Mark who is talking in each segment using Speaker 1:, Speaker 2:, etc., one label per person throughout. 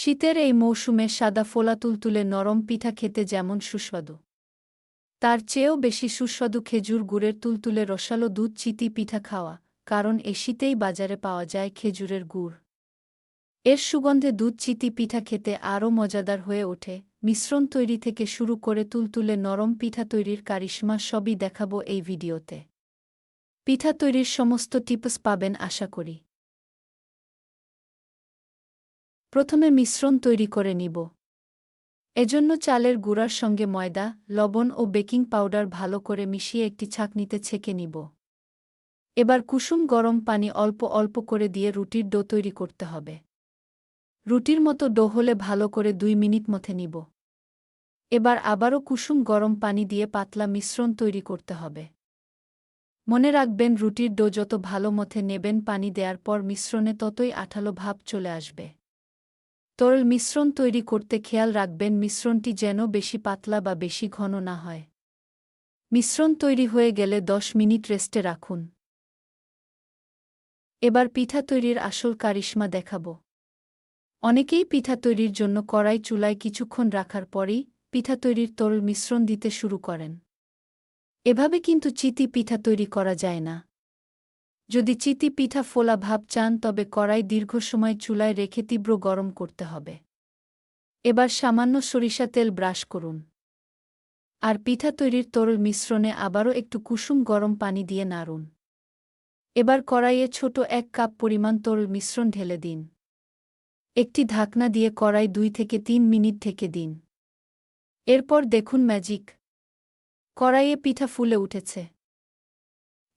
Speaker 1: শীতের এই মৌসুমে সাদা ফোলা তুলতুলে নরম পিঠা খেতে যেমন সুস্বাদু। তার চেয়েও বেশি সুস্বাদু খেজুর গুড়ের তুলতুলে রসালো দুধ চিতি পিঠা খাওয়া, কারণ এ শীতেই বাজারে পাওয়া যায় খেজুরের গুড়। এর সুগন্ধে দুধ চিতি পিঠা খেতে আরও মজাদার হয়ে ওঠে। মিশ্রণ তৈরি থেকে শুরু করে তুলতুলে নরম পিঠা তৈরির কারিশমা সবই দেখাবো এই ভিডিওতে। পিঠা তৈরির সমস্ত টিপস পাবেন আশা করি। প্রথমে মিশ্রণ তৈরি করে নিব। এজন্য চালের গুঁড়ার সঙ্গে ময়দা, লবণ ও বেকিং পাউডার ভালো করে মিশিয়ে একটি ছাঁকনিতে ছেঁকে নিব। এবার কুসুম গরম পানি অল্প অল্প করে দিয়ে রুটির ডো তৈরি করতে হবে। রুটির মতো ডো হলে ভালো করে দুই মিনিট মথে নিব। এবার আবারও কুসুম গরম পানি দিয়ে পাতলা মিশ্রণ তৈরি করতে হবে। মনে রাখবেন রুটির ডো যত ভালো মথে নেবেন পানি দেওয়ার পর মিশ্রণে ততই আঠালো ভাব চলে আসবে। তরল মিশ্রণ তৈরি করতে খেয়াল রাখবেন মিশ্রণটি যেন বেশি পাতলা বা বেশি ঘন না হয়। মিশ্রণ তৈরি হয়ে গেলে দশ মিনিট রেস্টে রাখুন। এবার পিঠা তৈরির আসল কারিশমা দেখাব। অনেকেই পিঠা তৈরির জন্য কড়াই চুলায় কিছুক্ষণ রাখার পরই পিঠা তৈরির তরল মিশ্রণ দিতে শুরু করেন। এভাবে কিন্তু চিতি পিঠা তৈরি করা যায় না। যদি চিতি পিঠা ফোলা ভাব চান তবে কড়াই দীর্ঘ সময় চুলায় রেখে তীব্র গরম করতে হবে। এবার সামান্য সরিষা তেল ব্রাশ করুন। আর পিঠা তৈরির তরল মিশ্রণে আবারও একটু কুসুম গরম পানি দিয়ে নাড়ুন। এবার কড়াইয়ে ছোট এক কাপ পরিমাণ তরল মিশ্রণ ঢেলে দিন। একটি ঢাকনা দিয়ে কড়াই দুই থেকে তিন মিনিট থেকে দিন। এরপর দেখুন ম্যাজিক। কড়াইয়ে পিঠা ফুলে উঠেছে।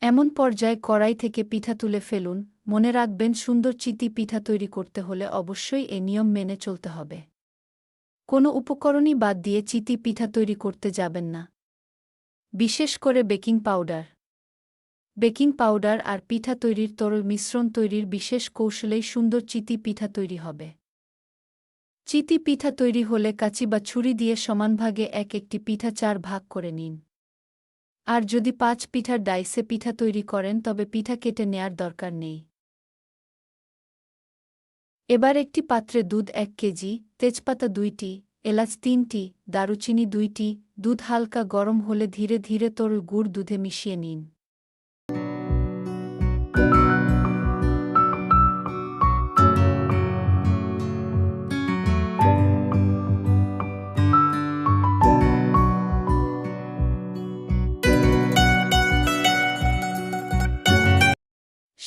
Speaker 1: এমন পর্যায়ে কড়াই থেকে পিঠা তুলে ফেলুন, মনে রাখবেন সুন্দর চিতি পিঠা তৈরি করতে হলে অবশ্যই এ নিয়ম মেনে চলতে হবে। কোনো উপকরণই বাদ দিয়ে চিতি পিঠা তৈরি করতে যাবেন না। বিশেষ করে বেকিং পাউডার। বেকিং পাউডার আর পিঠা তৈরির তরল মিশ্রণ তৈরির বিশেষ কৌশলেই সুন্দর চিতি পিঠা তৈরি হবে। চিতি পিঠা তৈরি হলে কাচি বা ছুরি দিয়ে সমানভাগে এক একটি পিঠা চার ভাগ করে নিন। আর যদি পাঁচ পিঠার ডাইসে পিঠা তৈরি করেন, তবে পিঠা কেটে নেয়ার দরকার নেই। এবার একটি পাত্রে দুধ এক কেজি, তেজপাতা দুইটি, এলাচ তিনটি, দারুচিনি দুইটি, দুধ হালকা গরম হলে ধীরে ধীরে তরল গুড় দুধে মিশিয়ে নিন।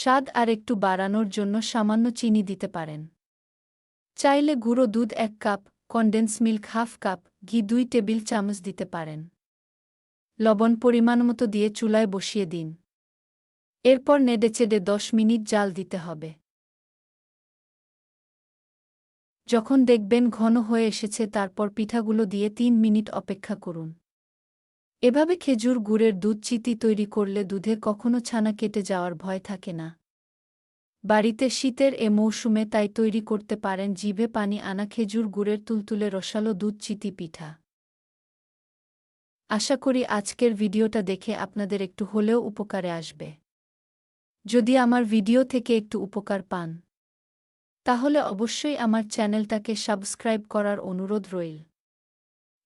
Speaker 1: স্বাদ আর একটু বাড়ানোর জন্য সামান্য চিনি দিতে পারেন। চাইলে গুঁড়ো দুধ এক cup condense milk half cup ঘি দুই টেবিল চামচ দিতে পারেন। লবণ পরিমাণ মতো দিয়ে চুলায় বসিয়ে দিন। এরপর নেড়েচেড়ে দশ মিনিট জাল দিতে হবে। যখন দেখবেন ঘন হয়ে এসেছে, তারপর পিঠাগুলো দিয়ে তিন মিনিট অপেক্ষা করুন। এভাবে খেজুর গুড়ের দুধ চিতি তৈরি করলে দুধে কখনো ছানা কেটে যাওয়ার ভয় থাকে না। বাড়িতে শীতের এ মৌসুমে তাই তৈরি করতে পারেন জিভে পানি আনা খেজুর গুড়ের তুলতুলে রসালো দুধ চিতি পিঠা। আশা করি আজকের ভিডিওটা দেখে আপনাদের একটু হলেও উপকারে আসবে। যদি আমার ভিডিও থেকে একটু উপকার পান, তাহলে অবশ্যই আমার চ্যানেলটাকে সাবস্ক্রাইব করার অনুরোধ রইল।